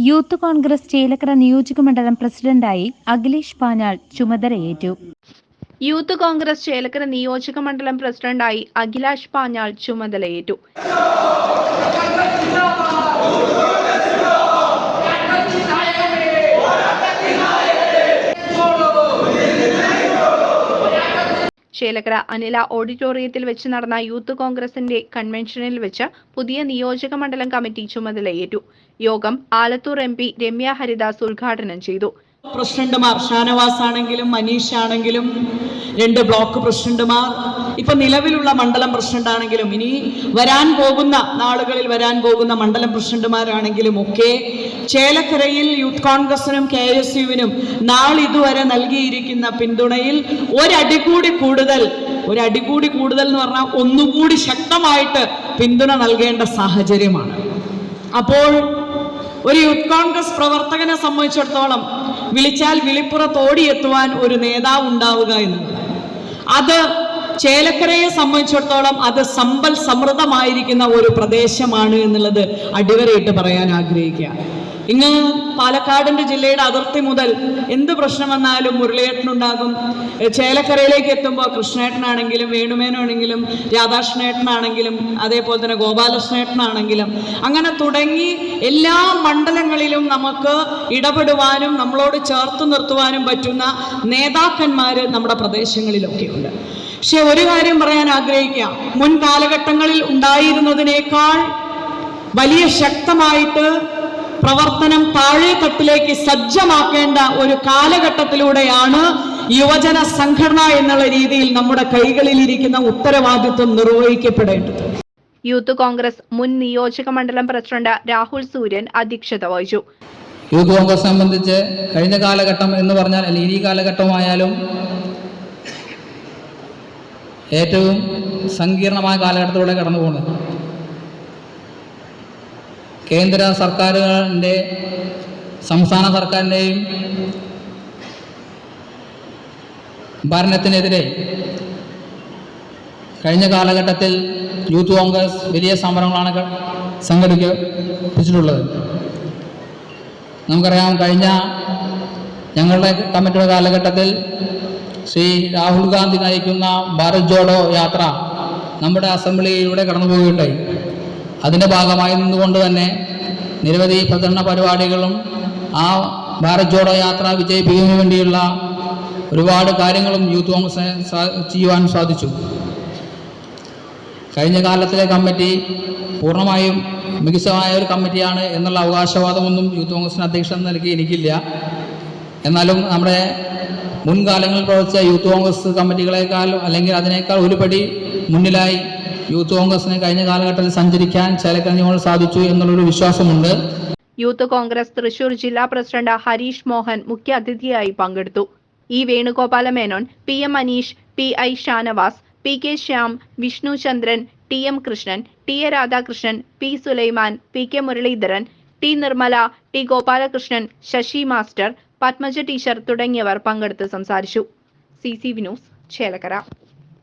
Youth Congress Chelakkara നിയോജക മണ്ഡലം പ്രസിഡന്റായി അഖിലേഷ് പാഞ്ഞാൾ ചുമതലയേറ്റു. യൂത്ത് കോൺഗ്രസ് ചേലക്കര നിയോജക മണ്ഡലം പ്രസിഡന്റായി അഖിലാഷ് പാഞ്ഞാൾ ചുമതലയേറ്റു. ചേലക്കര അനില ഓഡിറ്റോറിയത്തിൽ വെച്ച് നടന്ന യൂത്ത് കോൺഗ്രസിന്റെ കൺവെൻഷനിൽ വെച്ച് പുതിയ നിയോജക മണ്ഡലം കമ്മിറ്റി ചുമതലയേറ്റു. യോഗം ആലത്തൂർ എം രമ്യ ഹരിദാസ് ഉദ്ഘാടനം ചെയ്തു. പ്രസിഡന്റുമാർ ഷാനവാസ് ആണെങ്കിലും മനീഷ് ആണെങ്കിലും രണ്ട് ബ്ലോക്ക് പ്രസിഡന്റുമാർ ഇപ്പൊ നിലവിലുള്ള മണ്ഡലം പ്രസിഡന്റ് ആണെങ്കിലും ഇനി വരാൻ പോകുന്ന നാളുകളിൽ വരാൻ പോകുന്ന മണ്ഡലം പ്രസിഡന്റുമാരാണെങ്കിലും ഒക്കെ ചേലക്കരയിൽ യൂത്ത് കോൺഗ്രസിനും കെ എസ് യുവിനും നാളിതുവരെ നൽകിയിരിക്കുന്ന പിന്തുണയിൽ ഒരടി കൂടി കൂടുതൽ ഒരടി കൂടി കൂടുതൽ എന്ന് പറഞ്ഞാൽ ഒന്നുകൂടി ശക്തമായിട്ട് പിന്തുണ നൽകേണ്ട സാഹചര്യമാണ്. അപ്പോൾ ഒരു യൂത്ത് കോൺഗ്രസ് പ്രവർത്തകനെ സംബന്ധിച്ചിടത്തോളം വിളിച്ചാൽ വിളിപ്പുറത്ത് ഓടിയെത്തുവാൻ ഒരു നേതാവ് ഉണ്ടാവുക എന്നുള്ളത്. അത് ചേലക്കരയെ സംബന്ധിച്ചിടത്തോളം അത് സമ്പൽ സമൃദ്ധമായിരിക്കുന്ന ഒരു പ്രദേശമാണ് എന്നുള്ളത് അടിവരയിട്ട് പറയാൻ ആഗ്രഹിക്കുക. ഇങ്ങ് പാലക്കാടിന്റെ ജില്ലയുടെ അതിർത്തി മുതൽ എന്ത് പ്രശ്നം വന്നാലും മുരളിയേട്ടനുണ്ടാകും. ചേലക്കരയിലേക്ക് എത്തുമ്പോൾ കൃഷ്ണേട്ടനാണെങ്കിലും വേണുമേനാണെങ്കിലും രാധാകൃഷ്ണേട്ടനാണെങ്കിലും അതേപോലെ തന്നെ ഗോപാലകൃഷ്ണേട്ടനാണെങ്കിലും അങ്ങനെ തുടങ്ങി എല്ലാ മണ്ഡലങ്ങളിലും നമുക്ക് ഇടപെടുവാനും നമ്മളോട് ചേർത്ത് നിർത്തുവാനും പറ്റുന്ന നേതാക്കന്മാർ നമ്മുടെ പ്രദേശങ്ങളിലൊക്കെയുണ്ട്. പക്ഷെ ഒരു കാര്യം പറയാൻ ആഗ്രഹിക്കാം. മുൻ കാലഘട്ടങ്ങളിൽ ഉണ്ടായിരുന്നതിനേക്കാൾ വലിയ ശക്തമായിട്ട് പ്രവർത്തനം താഴെ തട്ടിലേക്ക് സജ്ജമാക്കേണ്ട ഒരു കാലഘട്ടത്തിലൂടെയാണ് യുവജന സംഘടന എന്നുള്ള രീതിയിൽ നമ്മുടെ കൈകളിൽ ഇരിക്കുന്ന ഉത്തരവാദിത്വം നിർവഹിക്കപ്പെടേണ്ടത്. യൂത്ത് കോൺഗ്രസ് മുൻ നിയോജക മണ്ഡലം പ്രസിഡന്റ് രാഹുൽ സൂര്യൻ അധ്യക്ഷത വഹിച്ചു. യൂത്ത് കോൺഗ്രസ് സംബന്ധിച്ച് കഴിഞ്ഞ കാലഘട്ടം എന്ന് പറഞ്ഞാൽ അല്ലെങ്കിൽ ഈ കാലഘട്ടമായാലും ഏറ്റവും സങ്കീർണമായ കാലഘട്ടത്തിലൂടെ കടന്നു പോകുന്നത്. കേന്ദ്ര സർക്കാരുകളുടെ സംസ്ഥാന സർക്കാരിന്റെയും ഭരണത്തിനെതിരെ കഴിഞ്ഞ കാലഘട്ടത്തിൽ യൂത്ത് കോൺഗ്രസ് വലിയ സമരങ്ങളാണ് സംഘടിപ്പിച്ചിട്ടുള്ളത്. നമുക്കറിയാം കഴിഞ്ഞ ഞങ്ങളുടെ കമ്മിറ്റിയുടെ കാലഘട്ടത്തിൽ ശ്രീ രാഹുൽ ഗാന്ധി നയിക്കുന്ന ഭാരത് ജോഡോ യാത്ര നമ്മുടെ അസംബ്ലിയിലൂടെ കടന്നു പോവുകയുണ്ടായി അതിന്റെ ഭാഗമായി നിന്നുകൊണ്ട് തന്നെ നിരവധി പ്രചരണ പരിപാടികളും ആ ഭാരത് ജോഡോ യാത്ര വിജയിപ്പിക്കുന്നതിന് വേണ്ടിയുള്ള ഒരുപാട് കാര്യങ്ങളും യൂത്ത് കോൺഗ്രസിനെ സാ- ചെയ്യുവാൻ സാധിച്ചു. കഴിഞ്ഞ കാലത്തിലെ കമ്മിറ്റി പൂർണമായും മികച്ചമായ ഒരു കമ്മിറ്റിയാണ് എന്നുള്ള അവകാശവാദമൊന്നും യൂത്ത് കോൺഗ്രസിന് അധ്യക്ഷൻ നൽകി എനിക്കില്ല എന്നാലും നമ്മുടെ മുൻകാലങ്ങളിൽ പ്രവർത്തിച്ച യൂത്ത് കോൺഗ്രസ് കമ്മിറ്റികളെക്കാൾ അല്ലെങ്കിൽ അതിനേക്കാൾ ഒരുപടി മുന്നിലായി യൂത്ത് കോൺഗ്രസിന് കഴിഞ്ഞ കാലഘട്ടത്തിൽ സഞ്ചരിക്കാൻ ചേലക്കരഞ്ഞുകൊണ്ട് സാധിച്ചു എന്നുള്ളൊരു വിശ്വാസമുണ്ട്. യൂത്ത് കോൺഗ്രസ് തൃശൂർ ജില്ലാ പ്രസിഡന്റ് ഹരീഷ് മോഹൻ മുഖ്യ അതിഥിയായി പങ്കെടുത്തു. E Venugopala Menon P M Aneesh P I Shanavas P K Shyam Vishnu Chandran T M Krishnan T A Radhakrishnan P Sulaiman P K Muraleedharan T Nirmala T Gopalakrishnan Sasi master Padmaja teacher തുടങ്ങിയവർ പങ്കെടുത്ത് സംസാരിച്ചു. C C Vinos Chelakkara.